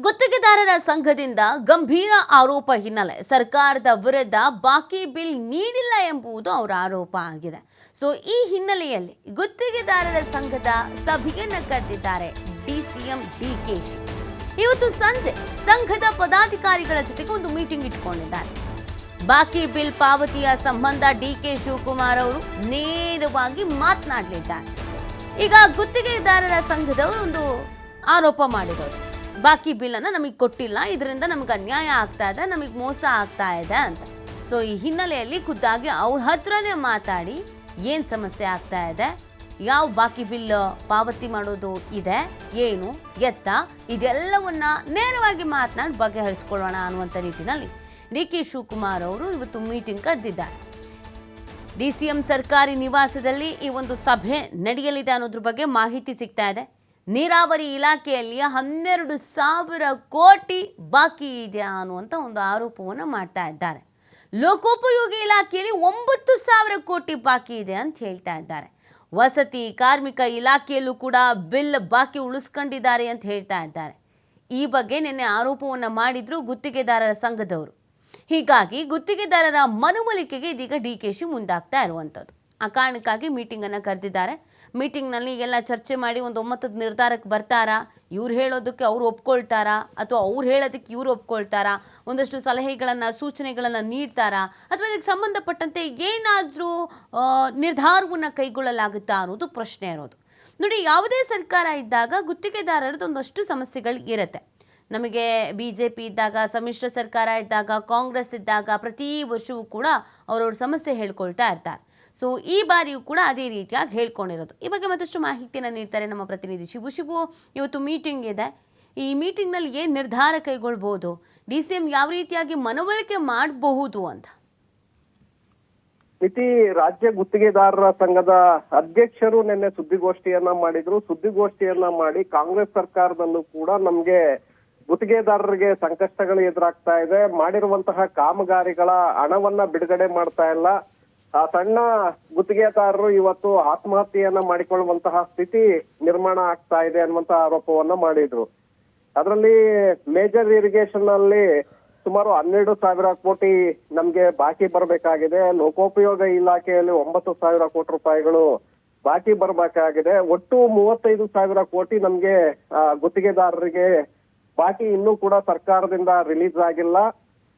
ಗುತ್ತಿಗೆದಾರರ ಸಂಘದಿಂದ ಗಂಭೀರ ಆರೋಪ ಹಿನ್ನೆಲೆ ಸರ್ಕಾರದ ವಿರುದ್ಧ ಬಾಕಿ ಬಿಲ್ ನೀಡಿಲ್ಲ ಎಂಬುದು ಅವರ ಆರೋಪ ಆಗಿದೆ. ಸೊ, ಈ ಹಿನ್ನೆಲೆಯಲ್ಲಿ ಗುತ್ತಿಗೆದಾರರ ಸಂಘದ ಸಭೆಯನ್ನು ಕರೆದಿದ್ದಾರೆ ಡಿಸಿಎಂ ಡಿಕೆಶಿ ಇವತ್ತು ಸಂಜೆ ಸಂಘದ ಪದಾಧಿಕಾರಿಗಳ ಜೊತೆಗೆ ಒಂದು ಮೀಟಿಂಗ್ ಇಟ್ಕೊಂಡಿದ್ದಾರೆ. ಬಾಕಿ ಬಿಲ್ ಪಾವತಿಯ ಸಂಬಂಧ ಡಿಕೆ ಶಿವಕುಮಾರ್ ಅವರು ನೇರವಾಗಿ ಮಾತನಾಡಲಿದ್ದಾರೆ. ಈಗ ಗುತ್ತಿಗೆದಾರರ ಸಂಘದವರು ಒಂದು ಆರೋಪ ಮಾಡಿರೋದು. ಬಾಕಿ ಬಿಲ್ಲನ್ನು ನಮಗೆ ಕೊಟ್ಟಿಲ್ಲ, ಇದರಿಂದ ನಮ್ಗೆ ಅನ್ಯಾಯ ಆಗ್ತಾ ಇದೆ, ನಮಗೆ ಮೋಸ ಆಗ್ತಾ ಇದೆ ಅಂತ. ಸೊ ಈ ಹಿನ್ನೆಲೆಯಲ್ಲಿ ಖುದ್ದಾಗಿ ಅವ್ರ ಹತ್ರನೇ ಮಾತಾಡಿ ಏನು ಸಮಸ್ಯೆ ಆಗ್ತಾ ಇದೆ, ಯಾವ ಬಾಕಿ ಬಿಲ್ ಪಾವತಿ ಮಾಡೋದು ಇದೆ, ಏನು, ಎತ್ತ, ಇದೆಲ್ಲವನ್ನ ನೇರವಾಗಿ ಮಾತನಾಡಿ ಬಗೆಹರಿಸ್ಕೊಳ್ಳೋಣ ಅನ್ನುವಂಥ ನಿಟ್ಟಿನಲ್ಲಿ ಡಿ ಕೆ ಶಿವಕುಮಾರ್ ಅವರು ಇವತ್ತು ಮೀಟಿಂಗ್ ಕರೆದಿದ್ದಾರೆ. ಡಿಸಿಎಂ ಸರ್ಕಾರಿ ನಿವಾಸದಲ್ಲಿ ಈ ಒಂದು ಸಭೆ ನಡೆಯಲಿದೆ ಅನ್ನೋದ್ರ ಬಗ್ಗೆ ಮಾಹಿತಿ ಸಿಗ್ತಾ ಇದೆ. ನೀರಾವರಿ ಇಲಾಖೆಯಲ್ಲಿ ಹನ್ನೆರಡು ಸಾವಿರ ಕೋಟಿ ಬಾಕಿ ಇದೆ ಅನ್ನುವಂಥ ಒಂದು ಆರೋಪವನ್ನು ಮಾಡ್ತಾ ಇದ್ದಾರೆ. ಲೋಕೋಪಯೋಗಿ ಇಲಾಖೆಯಲ್ಲಿ ಒಂಬತ್ತು ಸಾವಿರ ಕೋಟಿ ಬಾಕಿ ಇದೆ ಅಂತ ಹೇಳ್ತಾ ಇದ್ದಾರೆ. ವಸತಿ, ಕಾರ್ಮಿಕ ಇಲಾಖೆಯಲ್ಲೂ ಕೂಡ ಬಿಲ್ ಬಾಕಿ ಉಳಿಸ್ಕೊಂಡಿದ್ದಾರೆ ಅಂತ ಹೇಳ್ತಾ ಇದ್ದಾರೆ. ಈ ಬಗ್ಗೆ ನಿನ್ನೆ ಆರೋಪವನ್ನು ಮಾಡಿದ್ರು ಗುತ್ತಿಗೆದಾರರ ಸಂಘದವರು. ಹೀಗಾಗಿ ಗುತ್ತಿಗೆದಾರರ ಮನವೊಲಿಕೆಗೆ ಇದೀಗ ಡಿ ಕೆ ಶಿ ಮುಂದಾಗ್ತಾ ಇರುವಂಥದ್ದು ಆ ಕಾರಣಕ್ಕಾಗಿ ಮೀಟಿಂಗನ್ನು ಕರೆದಿದ್ದಾರೆ. ಮೀಟಿಂಗ್ನಲ್ಲಿ ಎಲ್ಲ ಚರ್ಚೆ ಮಾಡಿ ಒಂದು ಒಮ್ಮತದ ನಿರ್ಧಾರಕ್ಕೆ ಬರ್ತಾರಾ? ಇವ್ರು ಹೇಳೋದಕ್ಕೆ ಅವ್ರು ಒಪ್ಕೊಳ್ತಾರಾ? ಅಥವಾ ಅವ್ರು ಹೇಳೋದಕ್ಕೆ ಇವ್ರು ಒಪ್ಕೊಳ್ತಾರಾ? ಒಂದಷ್ಟು ಸಲಹೆಗಳನ್ನು, ಸೂಚನೆಗಳನ್ನು ನೀಡ್ತಾರಾ? ಅಥವಾ ಇದಕ್ಕೆ ಸಂಬಂಧಪಟ್ಟಂತೆ ಏನಾದರೂ ನಿರ್ಧಾರವನ್ನು ಕೈಗೊಳ್ಳಲಾಗುತ್ತಾ ಅನ್ನೋದು ಪ್ರಶ್ನೆ ಇರೋದು. ನೋಡಿ, ಯಾವುದೇ ಸರ್ಕಾರ ಇದ್ದಾಗ ಗುತ್ತಿಗೆದಾರರದ್ದು ಒಂದಷ್ಟು ಸಮಸ್ಯೆಗಳು ಇರುತ್ತೆ. ನಮಗೆ ಬಿ ಜೆ ಪಿ ಇದ್ದಾಗ, ಸಮ್ಮಿಶ್ರ ಸರ್ಕಾರ ಇದ್ದಾಗ, ಕಾಂಗ್ರೆಸ್ ಇದ್ದಾಗ ಪ್ರತಿ ವರ್ಷವೂ ಕೂಡ ಅವರವ್ರ ಸಮಸ್ಯೆ ಹೇಳ್ಕೊಳ್ತಾ ಇರ್ತಾರೆ. ಸೊ ಈ ಬಾರಿಯೂ ಕೂಡ ಅದೇ ರೀತಿಯಾಗಿ ಹೇಳ್ಕೊಂಡಿರೋದು. ಈ ಬಗ್ಗೆ ಮತ್ತಷ್ಟು ಮಾಹಿತಿಯನ್ನು ನೀಡ್ತಾರೆ ನಮ್ಮ ಪ್ರತಿನಿಧಿ ಶಿಬು. ಶಿಬು, ಇವತ್ತು ಮೀಟಿಂಗ್ ಇದೆ. ಈ ಮೀಟಿಂಗ್ನಲ್ಲಿ ಏನು ನಿರ್ಧಾರ ಕೈಗೊಳ್ಬೋದು? ಡಿ ಸಿ ಎಂ ಯಾವ ರೀತಿಯಾಗಿ ಮನವೊಲಿಕೆ ಮಾಡಬಹುದು ಅಂತ? ಇತಿ ರಾಜ್ಯ ಗುತ್ತಿಗೆದಾರರ ಸಂಘದ ಅಧ್ಯಕ್ಷರು ನಿನ್ನೆ ಸುದ್ದಿಗೋಷ್ಠಿಯನ್ನ ಮಾಡಿದ್ರು. ಸುದ್ದಿಗೋಷ್ಠಿಯನ್ನ ಮಾಡಿ ಕಾಂಗ್ರೆಸ್ ಸರ್ಕಾರದಲ್ಲೂ ಕೂಡ ನಮ್ಗೆ ಗುತ್ತಿಗೆದಾರರಿಗೆ ಸಂಕಷ್ಟಗಳು ಎದುರಾಗ್ತಾ ಇದೆ. ಮಾಡಿರುವಂತಹ ಕಾಮಗಾರಿಗಳ ಹಣವನ್ನ ಬಿಡುಗಡೆ ಮಾಡ್ತಾ ಇಲ್ಲ. ಆ ಸಣ್ಣ ಗುತ್ತಿಗೆದಾರರು ಇವತ್ತು ಆತ್ಮಹತ್ಯೆಯನ್ನ ಮಾಡಿಕೊಳ್ಳುವಂತಹ ಸ್ಥಿತಿ ನಿರ್ಮಾಣ ಆಗ್ತಾ ಇದೆ ಅನ್ನುವಂತಹ ಆರೋಪವನ್ನ ಮಾಡಿದ್ರು. ಅದರಲ್ಲಿ ಮೇಜರ್ ಇರಿಗೇಷನ್ ಅಲ್ಲಿ ಸುಮಾರು ಹನ್ನೆರಡು ಸಾವಿರ ಕೋಟಿ ನಮ್ಗೆ ಬಾಕಿ ಬರಬೇಕಾಗಿದೆ. ಲೋಕೋಪಯೋಗ ಇಲಾಖೆಯಲ್ಲಿ ಒಂಬತ್ತು ಸಾವಿರ ಕೋಟಿ ರೂಪಾಯಿಗಳು ಬಾಕಿ ಬರಬೇಕಾಗಿದೆ. ಒಟ್ಟು ಮೂವತ್ತೈದು ಸಾವಿರ ಕೋಟಿ ನಮ್ಗೆ ಗುತ್ತಿಗೆದಾರರಿಗೆ ಬಾಕಿ ಇನ್ನೂ ಕೂಡ ಸರ್ಕಾರದಿಂದ ರಿಲೀಸ್ ಆಗಿಲ್ಲ.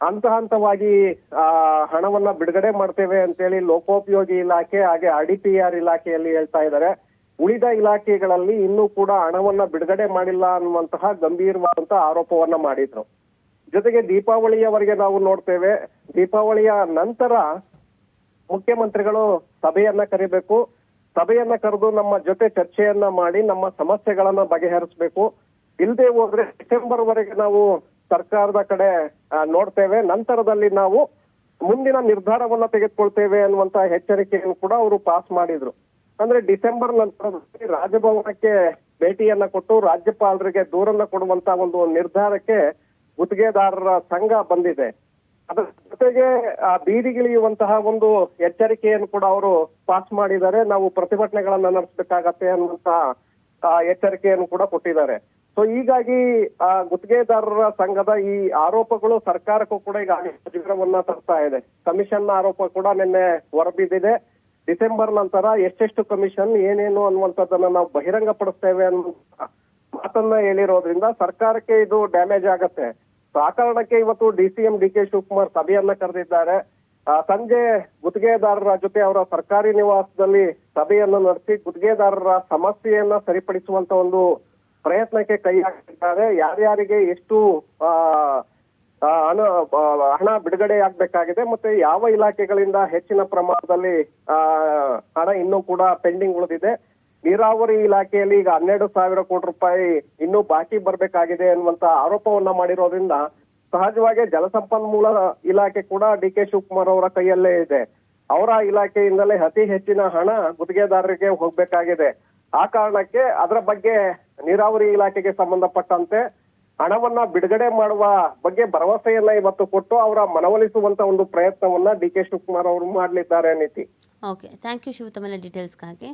ಹಂತ ಹಂತವಾಗಿ ಆ, ಹಣವನ್ನ ಬಿಡುಗಡೆ ಮಾಡ್ತೇವೆ ಅಂತೇಳಿ ಲೋಕೋಪಯೋಗಿ ಇಲಾಖೆ ಹಾಗೆ ಆರ್ ಡಿ ಆರ್ ಇಲಾಖೆಯಲ್ಲಿ ಹೇಳ್ತಾ ಇದ್ದಾರೆ. ಉಳಿದ ಇಲಾಖೆಗಳಲ್ಲಿ ಇನ್ನೂ ಕೂಡ ಹಣವನ್ನ ಬಿಡುಗಡೆ ಮಾಡಿಲ್ಲ ಅನ್ನುವಂತಹ ಗಂಭೀರವಾದಂತಹ ಆರೋಪವನ್ನ ಮಾಡಿದ್ರು. ಜೊತೆಗೆ ದೀಪಾವಳಿಯವರೆಗೆ ನಾವು ನೋಡ್ತೇವೆ, ದೀಪಾವಳಿಯ ನಂತರ ಮುಖ್ಯಮಂತ್ರಿಗಳು ಸಭೆಯನ್ನ ಕರಿಬೇಕು. ಸಭೆಯನ್ನ ಕರೆದು ನಮ್ಮ ಜೊತೆ ಚರ್ಚೆಯನ್ನ ಮಾಡಿ ನಮ್ಮ ಸಮಸ್ಯೆಗಳನ್ನ ಬಗೆಹರಿಸಬೇಕು. ಇಲ್ಲದೆ ಹೋದ್ರೆ ಡಿಸೆಂಬರ್ ವರೆಗೆ ನಾವು ಸರ್ಕಾರದ ಕಡೆ ನೋಡ್ತೇವೆ. ನಂತರದಲ್ಲಿ ನಾವು ಮುಂದಿನ ನಿರ್ಧಾರವನ್ನ ತೆಗೆದುಕೊಳ್ತೇವೆ ಅನ್ನುವಂತ ಎಚ್ಚರಿಕೆಯನ್ನು ಕೂಡ ಅವರು ಪಾಸ್ ಮಾಡಿದ್ರು. ಅಂದ್ರೆ ಡಿಸೆಂಬರ್ ನಂತರದಲ್ಲಿ ರಾಜಭವನಕ್ಕೆ ಭೇಟಿಯನ್ನ ಕೊಟ್ಟು ರಾಜ್ಯಪಾಲರಿಗೆ ದೂರನ್ನ ಕೊಡುವಂತ ಒಂದು ನಿರ್ಧಾರಕ್ಕೆ ಗುತ್ತಿಗೆದಾರರ ಸಂಘ ಬಂದಿದೆ. ಅದರ ಜೊತೆಗೆ, ಆ ಬೀದಿಗಿಳಿಯುವಂತಹ ಒಂದು ಎಚ್ಚರಿಕೆಯನ್ನು ಕೂಡ ಅವರು ಪಾಸ್ ಮಾಡಿದ್ದಾರೆ. ನಾವು ಪ್ರತಿಭಟನೆಗಳನ್ನ ನಡೆಸಬೇಕಾಗತ್ತೆ ಅನ್ನುವಂತಹ ಎಚ್ಚರಿಕೆಯನ್ನು ಕೂಡ ಕೊಟ್ಟಿದ್ದಾರೆ. ಸೊ ಹೀಗಾಗಿ ಆ ಗುತ್ತಿಗೆದಾರರ ಸಂಘದ ಈ ಆರೋಪಗಳು ಸರ್ಕಾರಕ್ಕೂ ಕೂಡ ಈಗ ಮುಜುಗರವನ್ನ ತರ್ತಾ ಇದೆ. ಕಮಿಷನ್ ಆರೋಪ ಕೂಡ ನಿನ್ನೆ ಹೊರಬಿದ್ದಿದೆ. ಡಿಸೆಂಬರ್ ನಂತರ ಎಷ್ಟೆಷ್ಟು ಕಮಿಷನ್ ಏನೇನು ಅನ್ನುವಂಥದ್ದನ್ನ ನಾವು ಬಹಿರಂಗ ಪಡಿಸ್ತೇವೆ ಅನ್ನುವಂತ ಮಾತನ್ನ ಹೇಳಿರೋದ್ರಿಂದ ಸರ್ಕಾರಕ್ಕೆ ಇದು ಡ್ಯಾಮೇಜ್ ಆಗತ್ತೆ. ಸೊ ಆ ಕಾರಣಕ್ಕೆ ಇವತ್ತು D C M D K Shivakumar ಸಭೆಯನ್ನ ಕರೆದಿದ್ದಾರೆ. ಆ, ಸಂಜೆ ಗುತ್ತಿಗೆದಾರರ ಜೊತೆ ಅವರ ಸರ್ಕಾರಿ ನಿವಾಸದಲ್ಲಿ ಸಭೆಯನ್ನು ನಡೆಸಿ ಗುತ್ತಿಗೆದಾರರ ಸಮಸ್ಯೆಯನ್ನ ಸರಿಪಡಿಸುವಂತ ಒಂದು ಪ್ರಯತ್ನಕ್ಕೆ ಕೈ ಹಾಕಿದ್ದಾರೆ ಯಾರ್ಯಾರಿಗೆ ಎಷ್ಟು ಹಣ ಹಣ ಬಿಡುಗಡೆ ಆಗ್ಬೇಕಾಗಿದೆ ಮತ್ತೆ ಯಾವ ಇಲಾಖೆಗಳಿಂದ ಹೆಚ್ಚಿನ ಪ್ರಮಾಣದಲ್ಲಿ ಹಣ ಇನ್ನೂ ಕೂಡ ಪೆಂಡಿಂಗ್ ಉಳಿದಿದೆ. ನೀರಾವರಿ ಇಲಾಖೆಯಲ್ಲಿ ಈಗ ಹನ್ನೆರಡು ಸಾವಿರ ಕೋಟಿ ರೂಪಾಯಿ ಇನ್ನೂ ಬಾಕಿ ಬರಬೇಕಾಗಿದೆ ಅನ್ನುವಂತ ಆರೋಪವನ್ನ ಮಾಡಿರೋದ್ರಿಂದ ಸಹಜವಾಗಿ ಜಲಸಂಪನ್ಮೂಲ ಇಲಾಖೆ ಕೂಡ ಡಿ ಕೆ ಶಿವಕುಮಾರ್ ಅವರ ಕೈಯಲ್ಲೇ ಇದೆ. ಅವರ ಇಲಾಖೆಯಿಂದಲೇ ಅತಿ ಹೆಚ್ಚಿನ ಹಣ ಗುತ್ತಿಗೆದಾರರಿಗೆ ಹೋಗ್ಬೇಕಾಗಿದೆ. ಆ ಕಾರಣಕ್ಕೆ ಅದರ ಬಗ್ಗೆ ನೀರಾವರಿ ಇಲಾಖೆಗೆ ಸಂಬಂಧಪಟ್ಟಂತೆ ಹಣವನ್ನ ಬಿಡುಗಡೆ ಮಾಡುವ ಬಗ್ಗೆ ಭರವಸೆಯನ್ನ ಇವತ್ತು ಕೊಟ್ಟು ಅವರ ಮನವೊಲಿಸುವಂತ ಒಂದು ಪ್ರಯತ್ನವನ್ನ ಡಿ ಕೆ ಶಿವಕುಮಾರ್ ಅವರು ಮಾಡಲಿದ್ದಾರೆ, ನೀತಿ. Okay thank you Shiva ಡೀಟೇಲ್ಸ್ಗಾಗಿ